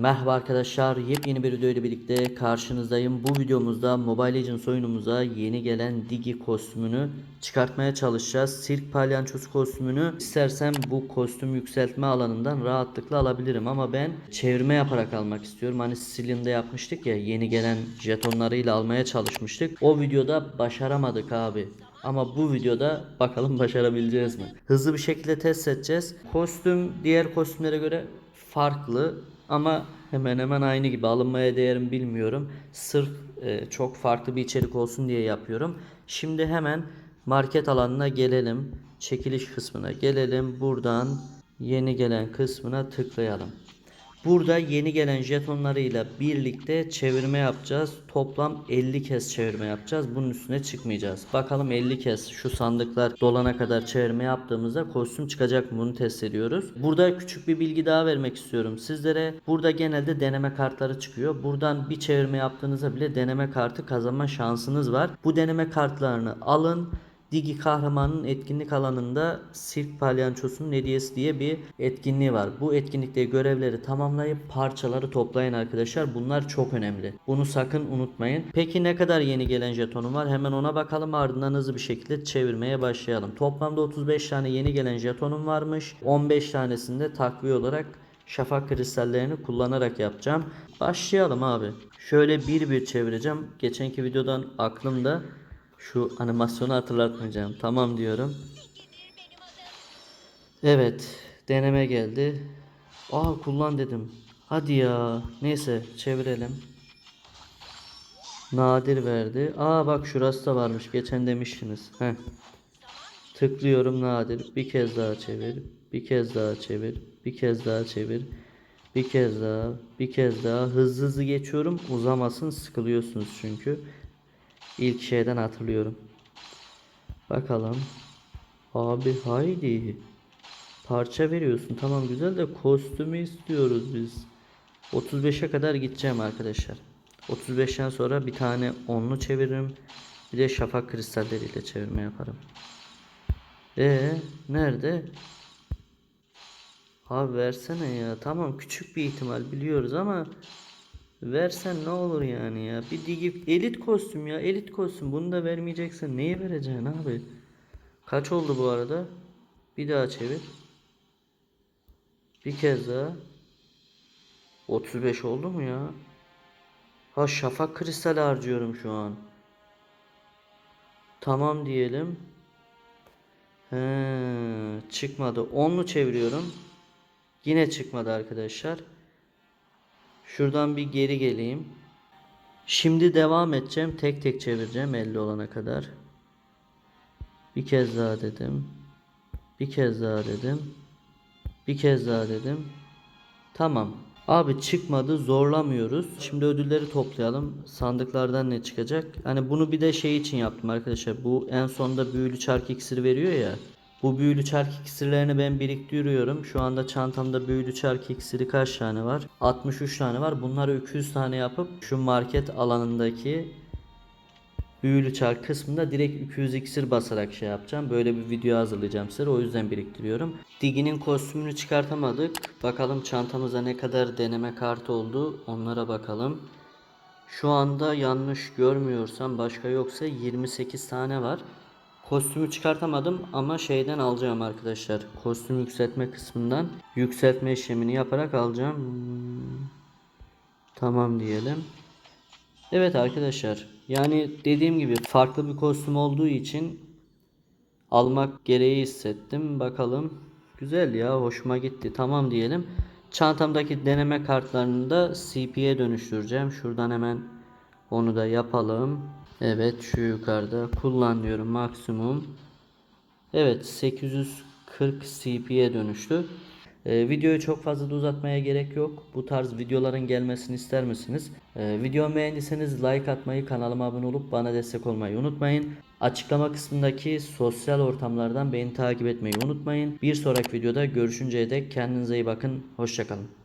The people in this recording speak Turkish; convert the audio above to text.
Merhaba arkadaşlar, yepyeni bir video ile birlikte karşınızdayım. Bu videomuzda Mobile Legends oyunumuza yeni gelen Digi kostümünü çıkartmaya çalışacağız. Sirk palyançosu kostümünü istersem bu kostüm yükseltme alanından rahatlıkla alabilirim ama ben çevirme yaparak almak istiyorum. Hani Sicilian'da yapmıştık ya yeni gelen jetonlarıyla almaya çalışmıştık. O videoda başaramadık abi. Ama bu videoda bakalım başarabileceğiz mi? Hızlı bir şekilde test edeceğiz. Kostüm diğer kostümlere göre farklı ama hemen hemen aynı gibi alınmaya değerim bilmiyorum. Sırf e, çok farklı bir içerik olsun diye yapıyorum. Şimdi hemen market alanına gelelim. Çekiliş kısmına gelelim. Buradan yeni gelen kısmına tıklayalım. Burada yeni gelen jetonlarıyla birlikte çevirme yapacağız. Toplam 50 kez çevirme yapacağız. Bunun üstüne çıkmayacağız. Bakalım 50 kez şu sandıklar dolana kadar çevirme yaptığımızda kostüm çıkacak mı bunu test ediyoruz. Burada küçük bir bilgi daha vermek istiyorum sizlere. Burada genelde deneme kartları çıkıyor. Buradan bir çevirme yaptığınızda bile deneme kartı kazanma şansınız var. Bu deneme kartlarını alın. Digi kahramanın etkinlik alanında sirk palyançosunun hediyesi diye bir etkinliği var. Bu etkinlikte görevleri tamamlayıp parçaları toplayın arkadaşlar. Bunlar çok önemli. Bunu sakın unutmayın. Peki ne kadar yeni gelen jetonum var? Hemen ona bakalım ardından hızlı bir şekilde çevirmeye başlayalım. Toplamda 35 tane yeni gelen jetonum varmış. 15 tanesinde takviye olarak şafak kristallerini kullanarak yapacağım. Başlayalım abi. Şöyle bir bir çevireceğim. Geçenki videodan aklımda şu animasyonu hatırlatmayacağım. Tamam diyorum. Evet. Deneme geldi. Aa kullan dedim. Hadi ya. Neyse çevirelim. Nadir verdi. Aa bak şurası da varmış. Geçen demiştiniz. Heh. Tıklıyorum nadir. Bir kez daha çevir. Bir kez daha çevir. Bir kez daha çevir. Bir kez daha. Bir kez daha. Hızlı hızlı geçiyorum. Uzamasın. Sıkılıyorsunuz çünkü. İlk şeyden hatırlıyorum. Bakalım. Abi haydi. Parça veriyorsun. Tamam güzel de kostümü istiyoruz biz. 35'e kadar gideceğim arkadaşlar. 35'ten sonra bir tane onlu çeviririm. Bir de şafak kristalleriyle çevirme yaparım. E nerede? Abi versene ya. Tamam küçük bir ihtimal biliyoruz ama versen ne olur yani ya. Bir digi elit kostüm ya. Elit kostüm. Bunu da vermeyeceksin. Neye vereceksin abi? Kaç oldu bu arada? Bir daha çevir. Bir kez daha. 35 oldu mu ya? Ha şafak kristal harcıyorum şu an. Tamam diyelim. He, çıkmadı. Onlu çeviriyorum. Yine çıkmadı arkadaşlar. Şuradan bir geri geleyim. Şimdi devam edeceğim. Tek tek çevireceğim 50 olana kadar. Bir kez daha dedim. Bir kez daha dedim. Bir kez daha dedim. Tamam. Abi çıkmadı zorlamıyoruz. Şimdi ödülleri toplayalım. Sandıklardan ne çıkacak? Hani bunu bir de şey için yaptım arkadaşlar. Bu en sonda büyülü çark iksiri veriyor ya. Bu büyülü çark iksirlerini ben biriktiriyorum. Şu anda çantamda büyülü çark iksiri kaç tane var? 63 tane var. Bunları 200 tane yapıp şu market alanındaki büyülü çark kısmında direkt 200 iksir basarak şey yapacağım. Böyle bir video hazırlayacağım size. O yüzden biriktiriyorum. Digi'nin kostümünü çıkartamadık. Bakalım çantamıza ne kadar deneme kartı oldu. Onlara bakalım. Şu anda yanlış görmüyorsam başka yoksa 28 tane var. Kostümü çıkartamadım ama şeyden alacağım arkadaşlar. Kostüm yükseltme kısmından yükseltme işlemini yaparak alacağım. Tamam diyelim. Evet arkadaşlar. Yani dediğim gibi farklı bir kostüm olduğu için almak gereği hissettim. Bakalım. Güzel ya hoşuma gitti. Tamam diyelim. Çantamdaki deneme kartlarını da CP'ye dönüştüreceğim. Şuradan hemen onu da yapalım. Evet şu yukarıda kullan diyorum maksimum. Evet 840 CP'ye dönüştü. Ee, videoyu çok fazla da uzatmaya gerek yok. Bu tarz videoların gelmesini ister misiniz? Ee, videomu beğendiyseniz like atmayı, kanalıma abone olup bana destek olmayı unutmayın. Açıklama kısmındaki sosyal ortamlardan beni takip etmeyi unutmayın. Bir sonraki videoda görüşünceye dek kendinize iyi bakın. Hoşçakalın.